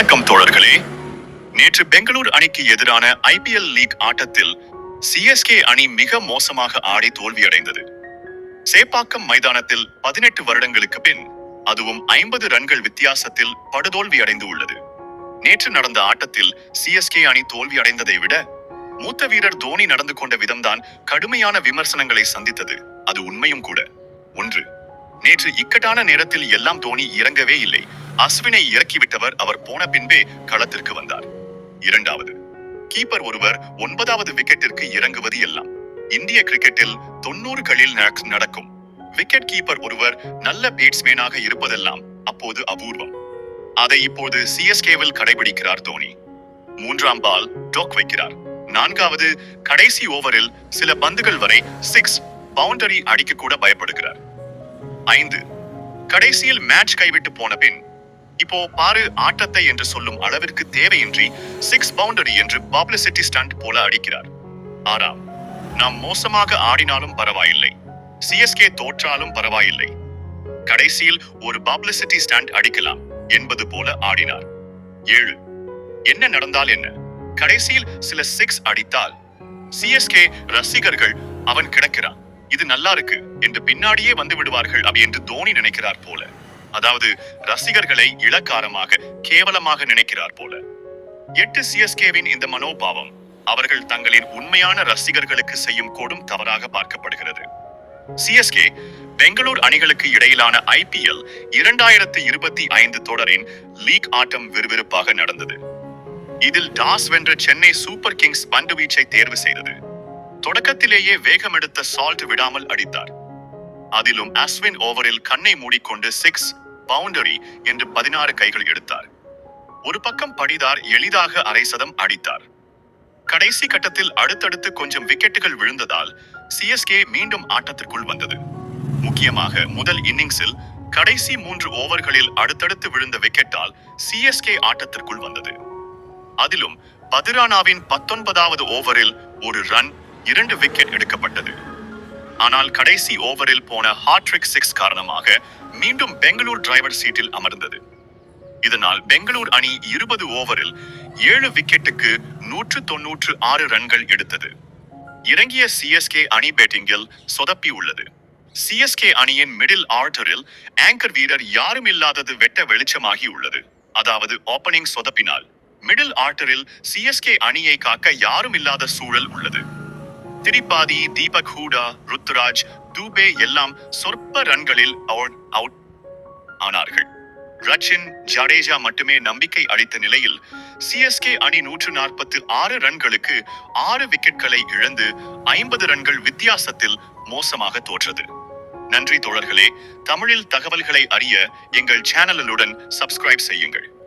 வணக்கம் தோழர்களே. நேற்று பெங்களூர் அணிக்கு எதிரான ஐபிஎல் லீக் ஆட்டத்தில் சிஎஸ்கே அணி மிக மோசமாக ஆடி தோல்வியடைந்தது. சேப்பாக்கம் மைதானத்தில் பதினெட்டு வருடங்களுக்கு பின் அதுவும் ஐம்பது ரன்கள் வித்தியாசத்தில் படுதோல்வி அடைந்து உள்ளது. நேற்று நடந்த ஆட்டத்தில் சிஎஸ்கே அணி தோல்வி அடைந்ததை விட மூத்த வீரர் தோனி நடந்து கொண்ட விதம்தான் கடுமையான விமர்சனங்களை சந்தித்தது. அது உண்மையும் கூட. ஒன்று நேற்று இக்கட்டான நேரத்தில் எல்லாம் தோனி இறங்கவே இல்லை. அஸ்வினை இறக்கிவிட்டவர் அவர் போன பின்பே களத்திற்கு வந்தார். இரண்டாவது கீப்பர் ஒருவர் ஒன்பதாவது விக்கெட்டிற்கு இறங்குவது எல்லாம். இந்திய கிரிக்கெட்டில் தொண்ணூறுகளில் நடக்கும். விக்கெட் கீப்பர் ஒருவர் நல்ல பேட்ஸ்மேனாக இருப்பதெல்லாம் அப்போது அபூர்வம். அதை இப்போது சிஎஸ்கேவில் கடைபிடிக்கிறார் தோனி. மூன்றாம் பால் டோக் வைக்கிறார். நான்காவது கடைசி ஓவரில் சில பந்துகள் வரை சிக்ஸ் பவுண்டரி அடிக்க கூட பயப்படுகிறார். ஐந்து. கடைசியில் மேட்ச் கைவிட்டு போன பின் இப்போ பாரு ஆட்டத்தை என்று சொல்லும் அளவிற்கு தேவையின்றி சிக்ஸ் பவுண்டரி என்று பப்ளிசிட்டி ஸ்டண்ட் போல அடிக்கிறார். ஆறாம் நாம் மோசமாக ஆடினாலும் பரவாயில்லை. சிஎஸ்கே தோற்றாலும் பரவாயில்லை. கடைசியில் ஒரு பப்ளிசிட்டி ஸ்டாண்ட் அடிக்கலாம் என்பது போல ஆடினார். ஏழு என்ன நடந்தால் என்ன? கடைசியில் சில சிக்ஸ் அடித்தால்? சிஎஸ்கே ரசிகர்கள் அவன் கிடக்கிறான். இது நல்லா இருக்கு என்று பின்னாடியே வந்து விடுவார்கள் அப்படி என்று தோனி நினைக்கிறார் போல. அதாவது ரசிகர்களை இளக்காரமாக கேவலமாக நினைக்கிறார் போல. எட்டு சிஎஸ்கேவின் இந்த மனோபாவம் அவர்கள் தங்களின் உண்மையான ரசிகர்களுக்கு செய்யும் கொடும் தவறாக பார்க்கப்படுகிறது. சிஎஸ்கே பெங்களூர் அணிகளுக்கு இடையிலான ஐபிஎல் இரண்டாயிரத்தி இருபத்தி ஐந்து தொடரின் லீக் ஆட்டம் விறுவிறுப்பாக நடந்தது. இதில் டாஸ் வென்ற சென்னை சூப்பர் கிங்ஸ் பந்து வீச்சை தேர்வு செய்தது. தொடக்கத்திலேயே வேகமெடுத்த சால்ட் விடாமல் அடித்தார். அதிலும் அஸ்வின் ஓவரில் கண்ணை மூடிக்கொண்டு சிக்ஸ் பவுண்டரி என்று பதினாறு கைகள் எடுத்தார். ஒரு பக்கம் படிதார் எளிதாக அரை சதம் அடித்தார். கடைசி கட்டத்தில் அடுத்தடுத்து கொஞ்சம் விக்கெட்டுகள் விழுந்ததால் சிஎஸ்கே மீண்டும் ஆட்டத்திற்குள் வந்தது. முக்கியமாக முதல் இன்னிங்ஸில் கடைசி மூன்று ஓவர்களில் அடுத்தடுத்து விழுந்த விக்கெட்டால் சிஎஸ்கே ஆட்டத்திற்குள் வந்தது. அதிலும் பதிரானாவின் பத்தொன்பதாவது ஓவரில் ஒரு ரன் இரண்டு விக்கெட் எடுக்கப்பட்டது. ஆனால் கடைசி ஓவரில் போன ஹாட்ரிக் சிக்ஸ் காரணமாக மீண்டும் பெங்களூர் டிரைவர் சீட்டில் அமர்ந்தது. இதனால் பெங்களூர் அணி இருபது ஓவரில் ஏழு விக்கெட்டுக்கு நூற்று தொன்னூற்று ஆறு ரன்கள் எடுத்தது. இறங்கிய சிஎஸ்கே அணி பேட்டிங்கில் சொதப்பி உள்ளது. சிஎஸ்கே அணியின் மிடில் ஆர்டரில் ஆங்கர் வீரர் யாரும் இல்லாதது வெட்ட வெளிச்சமாகி உள்ளது. அதாவது ஓப்பனிங் சொதப்பினால். மிடில் ஆர்டரில் சிஎஸ்கே அணியை காக்க யாரும் இல்லாத சூழல் உள்ளது. திரிபாதி தீபக் ஹூடா ருத்துராஜ் தூபே எல்லாம் சொற்ப ரன்களில் அவுட் ஆனார்கள். ரச்சின் ஜடேஜா மட்டுமே நம்பிக்கை அளித்த நிலையில் சிஎஸ்கே அணி நூற்று நாற்பத்து ஆறு ரன்களுக்கு ஆறு விக்கெட்களை இழந்து ஐம்பது ரன்கள் வித்தியாசத்தில் மோசமாக தோற்றது. நன்றி தோழர்களே தமிழில் தகவல்களை அறிய எங்கள் சேனலுடன் சப்ஸ்கிரைப் செய்யுங்கள்.